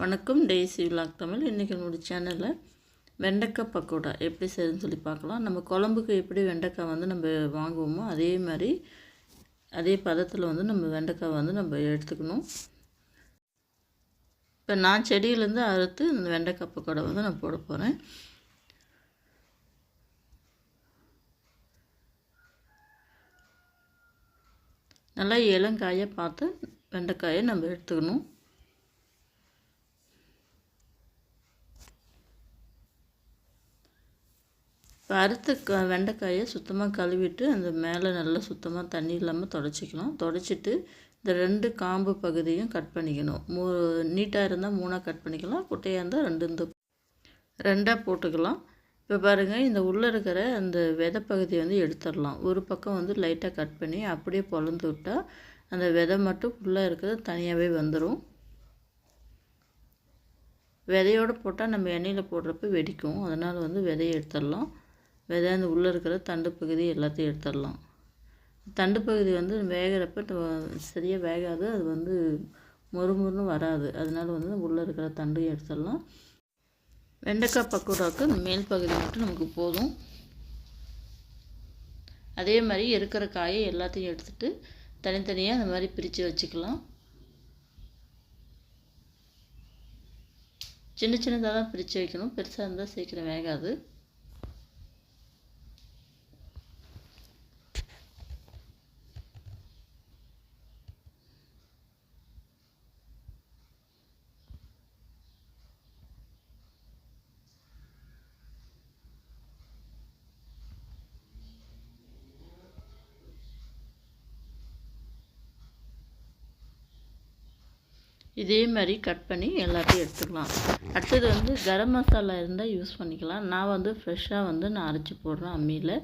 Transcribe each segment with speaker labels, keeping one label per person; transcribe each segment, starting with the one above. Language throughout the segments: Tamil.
Speaker 1: வணக்கம். Daisy vlog Tamil. இன்றைக்கி நம்மளுடைய சேனலில் வெண்டைக்காய் பக்கோடா எப்படி செய்யுதுன்னு சொல்லி பார்க்கலாம். நம்ம குழம்புக்கு எப்படி வெண்டைக்காய் வந்து நம்ம வாங்குவோமோ அதே மாதிரி அதே பதத்தில் வந்து நம்ம வெண்டைக்காய் வந்து நம்ம எடுத்துக்கணும். இப்போ நான் செடியிலேருந்து அறுத்து இந்த வெண்டைக்காய் பக்கோடா வந்து நான் போட போகிறேன் நல்லா இளங்காயை பார்த்து வெண்டைக்காயை நம்ம எடுத்துக்கணும். இப்போ அறுத்து க வெண்டைக்காயை சுத்தமாக கழுவிட்டு அந்த மேலே நல்லா சுத்தமாக தண்ணி இல்லாமல் தொடச்சிக்கலாம் தொடச்சிட்டு இந்த ரெண்டு காம்பு பகுதியும் கட் பண்ணிக்கணும். மூ நீட்டாக இருந்தால் மூணாக கட் பண்ணிக்கலாம். குட்டையாக இருந்தால் ரெண்டு இந்த ரெண்டாக போட்டுக்கலாம். இப்போ பாருங்கள் இந்த உள்ளே இருக்கிற அந்த விதை பகுதியை வந்து எடுத்துடலாம். ஒரு பக்கம் வந்து லைட்டாக கட் பண்ணி அப்படியே பொழந்து விட்டால் அந்த விதை மட்டும் உள்ளே இருக்கிறது தனியாகவே வந்துடும் விதையோடு போட்டால் நம்ம எண்ணெயில் போடுறப்ப வெடிக்கும். அதனால் வந்து விதையை எடுத்துடலாம். விதை அந்த உள்ளே இருக்கிற தண்டு பகுதி எல்லாத்தையும் எடுத்துடலாம். தண்டு பகுதி வந்து வேகிறப்ப சரியாக வேகாது அது வந்து முறுமுறுன்னு வராது. அதனால் வந்து உள்ளே இருக்கிற தண்டையும் எடுத்துடலாம். வெண்டைக்காய் பக்கோடாவுக்கு மேல் பகுதி மட்டும் நமக்கு போதும். அதே மாதிரி இருக்கிற காயை எல்லாத்தையும் எடுத்துகிட்டு தனித்தனியாக அந்த மாதிரி பிரித்து வச்சுக்கலாம். சின்ன சின்னதாக தான் பிரித்து வைக்கணும். பெருசாக இருந்தால் சீக்கிரம் வேகாது. இதே மாதிரி கட் பண்ணி எல்லாத்தையும் எடுத்துக்கலாம். அடுத்தது வந்து கரம் மசாலா இருந்தால் யூஸ் பண்ணிக்கலாம். நான் வந்து ஃப்ரெஷ்ஷாக வந்து நான் அரைச்சி போடுறேன் அம்மியில்.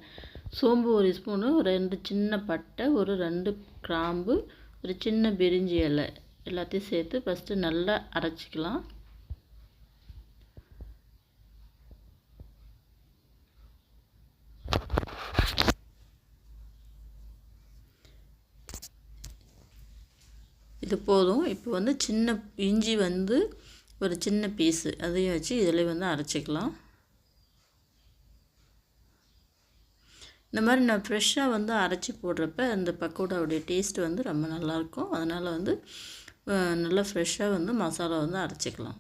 Speaker 1: சோம்பு ஒரு ஸ்பூனு ரெண்டு சின்ன பட்டை ஒரு ரெண்டு கிராம்பு ஒரு சின்ன பிரிஞ்சி இலை. எல்லாத்தையும் சேர்த்து ஃபஸ்ட்டு நல்லா அரைச்சிக்கலாம். இது போதும். இப்போ வந்து சின்ன இஞ்சி வந்து ஒரு சின்ன பீஸு. அதையும் வச்சு இதில் வந்து அரைச்சிக்கலாம். இந்த மாதிரி நான் ஃப்ரெஷ்ஷாக வந்து அரைச்சி போடுறப்ப அந்த பக்கோடாவுடைய டேஸ்ட் வந்து ரொம்ப நல்லாயிருக்கும். அதனால் வந்து நல்லா ஃப்ரெஷ்ஷாக வந்து மசாலா வந்து அரைச்சிக்கலாம்.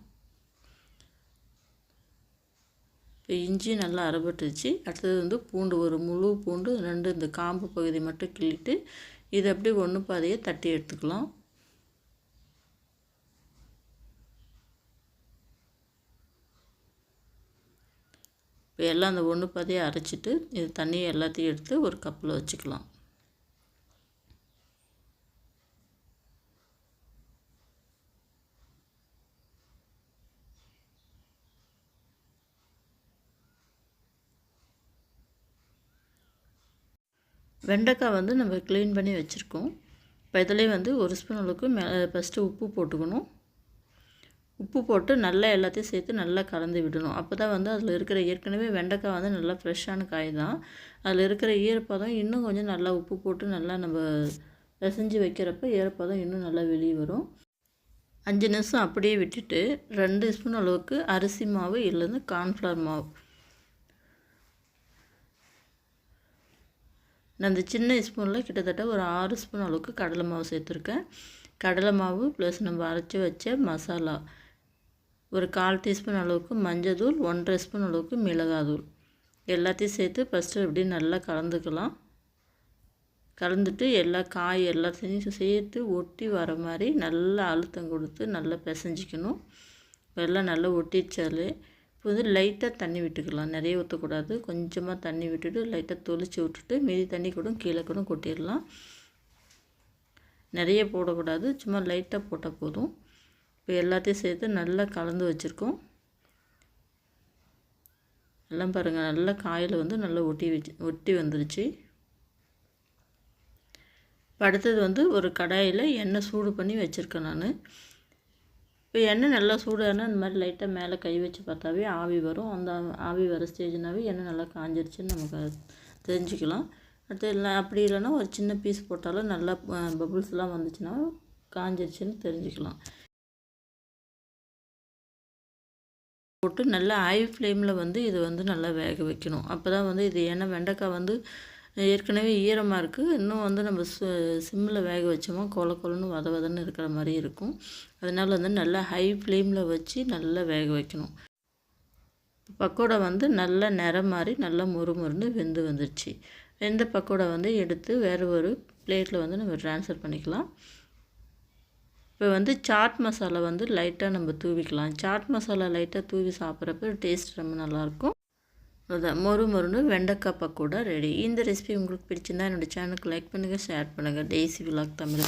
Speaker 1: இப்போ இஞ்சி நல்லா அரைப்பட்டுச்சு அடுத்தது வந்து பூண்டு ஒரு முழு பூண்டு ரெண்டு இந்த காம்பு பகுதி மட்டும் கிள்ளிட்டு இதை அப்படியே ஒன்று பாதையை தட்டி எடுத்துக்கலாம். இப்போ எல்லாம் அந்த ஒன்று பாதையை அரைச்சிட்டு இது தண்ணியை எல்லாத்தையும் எடுத்து ஒரு கப்பில் வச்சுக்கலாம். வெண்டைக்காய் வந்து நம்ம க்ளீன் பண்ணி வச்சுருக்கோம். இப்போ இதிலே வந்து ஒரு ஸ்பூன் அளவுக்கு மே ஃபஸ்ட்டு உப்பு போட்டுக்கணும். உப்பு போட்டு நல்லா எல்லாத்தையும் சேர்த்து நல்லா கலந்து விடணும். அப்போ தான் வந்து அதில் இருக்கிற ஏற்கனவே வெண்டைக்காய் வந்து நல்லா ஃப்ரெஷ்ஷான காய் தான். அதில் இருக்கிற ஈரப்பதம் இன்னும் கொஞ்சம் நல்லா உப்பு போட்டு நல்லா நம்ம பிசைஞ்சு வைக்கிறப்ப ஈரப்பதம் இன்னும் நல்லா வெளியே வரும். அஞ்சு நிமிஷம் அப்படியே விட்டுட்டு ரெண்டு ஸ்பூன் அளவுக்கு அரிசி மாவு இல்லைன்னு கார்ன்ஃப்ளவர் மாவு. நான் அந்த சின்ன ஸ்பூனில் கிட்டத்தட்ட ஒரு ஆறு ஸ்பூன் அளவுக்கு கடலை மாவு சேர்த்துருக்கேன். கடலை மாவு ப்ளஸ் நம்ம அரைச்சி வச்ச மசாலா. ஒரு கால் டீஸ்பூன் அளவுக்கு மஞ்சள் தூள் ஒன்றரை ஸ்பூன் அளவுக்கு மிளகாத்தூள். எல்லாத்தையும் சேர்த்து ஃபஸ்ட்டு அப்படியே நல்லா கலந்துக்கலாம். கலந்துட்டு எல்லா காய் எல்லாத்தையும் சேர்த்து ஒட்டி வர மாதிரி நல்லா அழுத்தம் கொடுத்து நல்லா பிசைஞ்சிக்கணும். எல்லாம் நல்லா ஒட்டிச்சாலே இப்போ வந்து லைட்டாக தண்ணி விட்டுக்கலாம். நிறைய ஊற்றக்கூடாது கொஞ்சமாக தண்ணி விட்டுட்டு லைட்டாக தொளிச்சு விட்டுட்டு மீதி தண்ணி கூட கீழே கூட கொட்டிடலாம். நிறைய போடக்கூடாது. சும்மா லைட்டாக போட்டால் போதும். இப்போ எல்லாத்தையும் சேர்த்து நல்லா கலந்து வச்சுருக்கோம். எல்லாம் பாருங்கள் நல்லா காயில் வந்து நல்லா ஒட்டி வச்சு ஒட்டி வந்துருச்சு. இப்போ அடுத்தது வந்து ஒரு கடாயில் எண்ணெய் சூடு பண்ணி வச்சுருக்கேன் நான். இப்போ எண்ணெய் நல்லா சூடானா இந்த மாதிரி லைட்டாக மேலே கை வச்சு பார்த்தாவே ஆவி வரும். அந்த ஆவி வர ஸ்டேஜ்னாவே எண்ணெய் நல்லா காஞ்சிருச்சுன்னு நமக்கு தெரிஞ்சுக்கலாம். அடுத்து இல்லை அப்படி இல்லைன்னா ஒரு சின்ன பீஸ் போட்டாலும் நல்லா பபுள்ஸ்லாம் வந்துச்சுன்னா காஞ்சிருச்சுன்னு தெரிஞ்சுக்கலாம். போட்டு நல்லா ஹை ஃப்ளேமில் வந்து இது வந்து நல்லா வேக வைக்கணும். அப்போ தான் வந்து இது ஏன்னா வெண்டைக்காய் வந்து ஏற்கனவே ஈரமாக இருக்குது இன்னும் வந்து நம்ம சிம்மில் வேக வச்சோமா கொல கொலன்னு வத வதன்னு இருக்கிற மாதிரி இருக்கும். அதனால் வந்து நல்லா ஹை ஃப்ளேமில் வச்சு நல்லா வேக வைக்கணும். பக்கோடா வந்து நல்லா நிறம் மாதிரி நல்லா மொறு மொறுன்னு வெந்து வந்துடுச்சு வெந்த பக்கோடா வந்து எடுத்து வேறு ஒரு பிளேட்டில் வந்து நம்ம ட்ரான்ஸ்ஃபர் பண்ணிக்கலாம். இப்போ வந்து சாட் மசாலா வந்து லைட்டாக நம்ம தூவிக்கலாம். சாட் மசாலா லைட்டாக தூவி சாப்பிட்றப்ப டேஸ்ட் ரொம்ப நல்லாயிருக்கும். அதுதான் மொறு மொறுன்னு வெண்டைக்காய் கூட ரெடி இந்த ரெசிபி உங்களுக்கு பிடிச்சிருந்தா என்னோடய சேனலுக்கு லைக் பண்ணுங்கள் ஷேர் பண்ணுங்கள் டெய்ஸி விலாக் தமிழ்